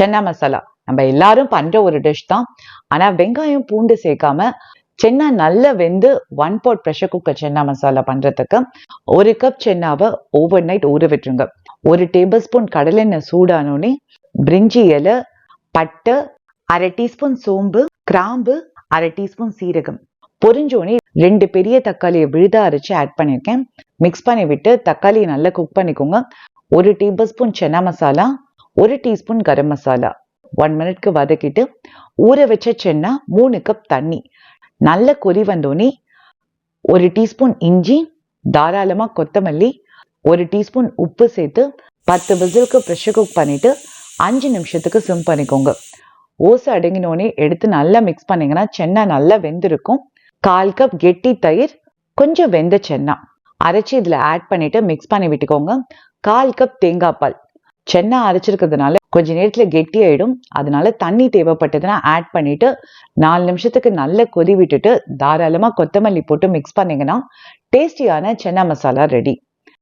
சென்னா மசாலா. நம்ம எல்லாரும் பண்ற ஒரு டிஷ் தான். ஆனா வெங்காயம் பூண்டு சேர்க்காம சென்னா நல்லா வெந்து one pot pressure cooker chana masala பண்றதுக்கு ஒரு கப் சென்னாவை ஓவர் நைட் ஊற விட்டுருங்க. ஒரு டேபிள் ஸ்பூன் கடலெண்ணெய் சூடானோடனே பிரிஞ்சி இலை பட்டை அரை டீஸ்பூன் சோம்பு கிராம்பு அரை டீஸ்பூன் சீரகம். பொரிஞ்சோடனே ரெண்டு பெரிய தக்காளியை விழுதா அரைச்சு ஆட் பண்ணியிருக்கேன் மிக்ஸ் பண்ணி விட்டு தக்காளியை நல்லா குக் பண்ணிக்கோங்க. ஒரு டேபிள் ஸ்பூன் சென்னா மசாலா ஒரு டீஸ்பூன் கரம் மசாலா. ஒன் மினிட்க்கு வதக்கிட்டு ஊற வச்ச சென்னா மூணு கப் தண்ணி. நல்ல கொதி வந்தோடனே ஒரு டீஸ்பூன் இஞ்சி தாராளமாக கொத்தமல்லி ஒரு டீஸ்பூன் உப்பு சேர்த்து பத்து விசிலுக்கு ப்ரெஷர் குக் பண்ணிவிட்டு அஞ்சு நிமிஷத்துக்கு சிம் பண்ணிக்கோங்க. ஓசை அடங்கினோடனே எடுத்து நல்லா மிக்ஸ் பண்ணிங்கன்னா சென்னா நல்லா வெந்திருக்கும். கால் கப் கெட்டி தயிர் கொஞ்சம் வெந்த சென்னா. அரைச்சி இதில் ஆட் பண்ணிவிட்டு மிக்ஸ் பண்ணி விட்டுக்கோங்க. கால் கப் தேங்காய் பால். சென்னா அரைச்சிருக்கிறதுனால கொஞ்ச நேரத்துல கெட்டி ஆயிடும் அதனால தண்ணி தேவைப்பட்டதுன்னா ஆட் பண்ணிட்டு நாலு நிமிஷத்துக்கு நல்ல கொதி விட்டுட்டு தாராளமா கொத்தமல்லி போட்டு மிக்ஸ் பண்ணீங்கன்னா டேஸ்டியான சென்னா மசாலா ரெடி